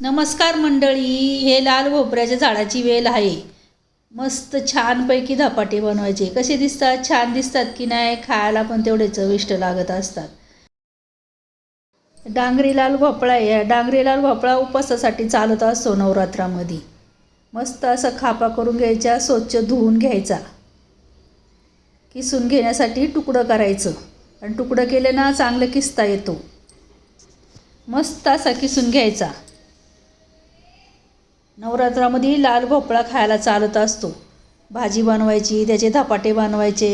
नमस्कार मंडळी हे लाल भोपऱ्याच्या झाडाची वेल आहे. मस्त छानपैकी धपाटे बनवायचे. कसे दिसतात? छान दिसतात की नाही? खायला पण तेवढे चविष्ट लागत असतात. डांगरी लाल भोपळा आहे. या डांगरी लाल भोपळा उपवासासाठी चालत असतो नवरात्रामध्ये. मस्त असा खापा करून घ्यायचा स्वच्छ धुवून घ्यायचा. किसून घेण्यासाठी तुकडं करायचं. आणि तुकडं केले ना चांगलं किसता येतो. मस्त असा किसून घ्यायचा. नवरात्रामध्ये लाल भोपळा खायला चालत असतो. भाजी बनवायची त्याचे धपाटे बनवायचे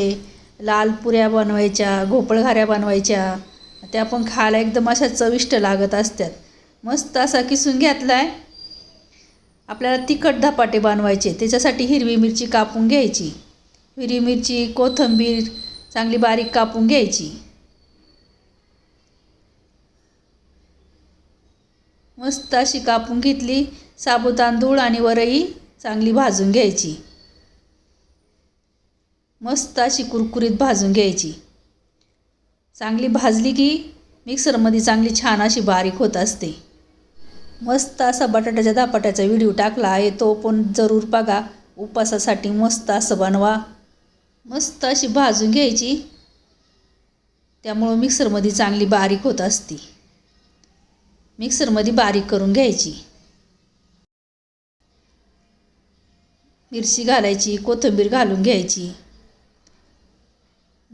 लाल पुऱ्या बनवायच्या घोपळघाऱ्या बनवायच्या. त्या पण खायला एकदम अशा चविष्ट लागत असतात. मस्त असा किसून घेतला आहे आपल्याला तिखट धपाटे बनवायचे त्याच्यासाठी हिरवी मिरची कापून घ्यायची. हिरवी मिरची कोथिंबीर चांगली बारीक कापून घ्यायची. मस्त अशी कापून घेतली. साबू तांदूळ आणि वरई चांगली भाजून घ्यायची. मस्त अशी कुरकुरीत भाजून घ्यायची. चांगली भाजली की मिक्सरमध्ये चांगली छान अशी बारीक होत असते. मस्त असा बटाट्याच्या धपाट्याचा व्हिडिओ टाकला आहे तो पण जरूर बघा. उपासासाठी मस्त असं बनवा. मस्त अशी भाजून घ्यायची. त्यामुळं मिक्सरमध्ये चांगली बारीक होत असते. मिक्सरमध्ये बारीक करून घ्यायची. मिरची घालायची कोथिंबीर घालून घ्यायची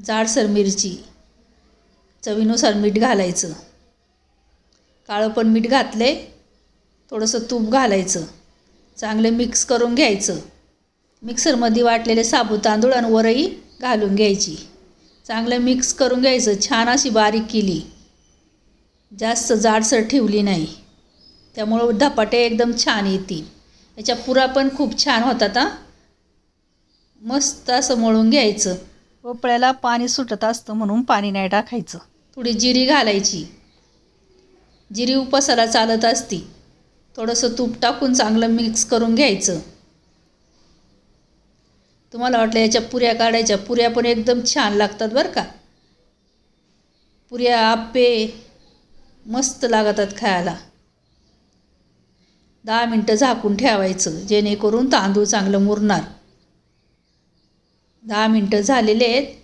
जाडसर मिरची चवीनुसार मीठ घालायचं. काळं पण मीठ घातले थोडंसं तूप घालायचं चांगलं मिक्स करून घ्यायचं. मिक्सरमध्ये वाटलेले साबू तांदूळ आणि वरई घालून घ्यायची. चांगलं मिक्स करून घ्यायचं छान अशी बारीक केली. जास्त जाडसर ठेवली नाही. त्यामुळं धपाटे एकदम छान येतील. याच्या पुरा पण खूप छान होतात हां. मस्त असं मळून घ्यायचं. भोपळ्याला पाणी सुटत असतं म्हणून पाणी नाही टाकायचं. थोडी जिरी घालायची. जिरी उपासाला चालत असती. थोडंसं तूप टाकून चांगलं मिक्स करून घ्यायचं. तुम्हाला वाटलं याच्या पुऱ्या काढायच्या पुऱ्या पण एकदम छान लागतात बरं का. पुऱ्या आप्पे मस्त लागतात खायला. दहा मिनटं झाकून ठेवायचं जेणेकरून तांदूळ चांगलं मुरणार. दहा मिनटं झालेले आहेत.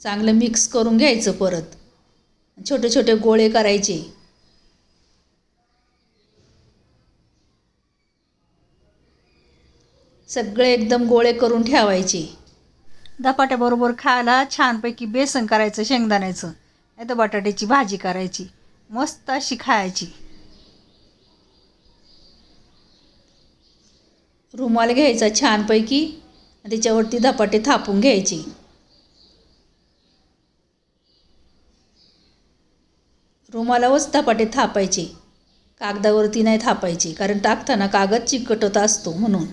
चांगलं मिक्स करून घ्यायचं परत. छोटे छोटे गोळे करायचे. सगळे एकदम गोळे करून ठेवायचे. धपाट्याबरोबर खायला छानपैकी बेसन करायचं शेंगदाण्याचं. नाही तर बटाट्याची भाजी करायची. मस्त अशी खायची. रुमाल घ्यायचा छानपैकी त्याच्यावरती धपाटे थापून घ्यायची. रुमालावरच धपाटे थापायचे. कागदावरती नाही थापायचे कारण टाकताना कागद चिकटत असतो म्हणून.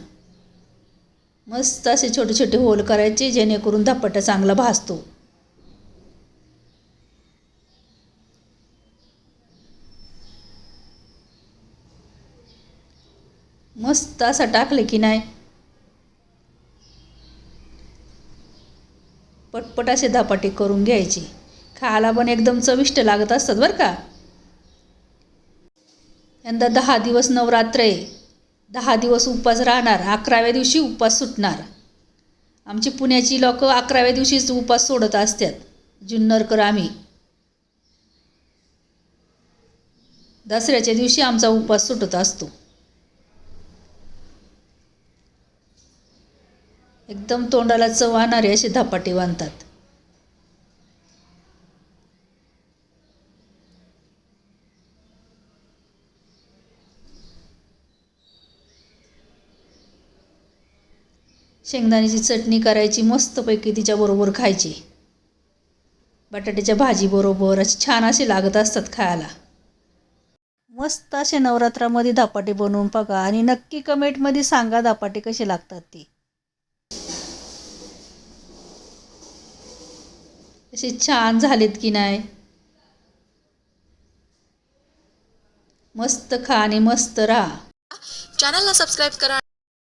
मस्त असे छोटे छोटे होल करायचे जेणेकरून धपाटा चांगला भासतो. मस्त असं टाकलं की नाही. पटपट असे धपाटे करून घ्यायचे. खायला पण एकदम चविष्ट लागत असतात बरं का. यंदा दहा दिवस नवरात्र आहे. दहा दिवस उपवास राहणार. अकराव्या दिवशी उपवास सुटणार. आमची पुण्याची लोक अकराव्या दिवशीच उपवास सोडत असतात. जुन्नरकर आम्ही. दसऱ्याच्या दिवशी आमचा उपवास सुटत असतो. एकदम तोंडाला चव आणणारे असे धपाटे बांधतात. शेंगदाण्याची चटणी करायची मस्तपैकी तिच्याबरोबर खायची. बटाट्याच्या भाजीबरोबर असे छान असे लागत असतात खायला. मस्त असे नवरात्रामध्ये धपाटे बनवून बघा आणि नक्की कमेंटमध्ये सांगा धपाटे कसे लागतात ते. असे छान झालेत की नाही? मस्त खा आणि मस्त राहा. चॅनलला सबस्क्राईब करा.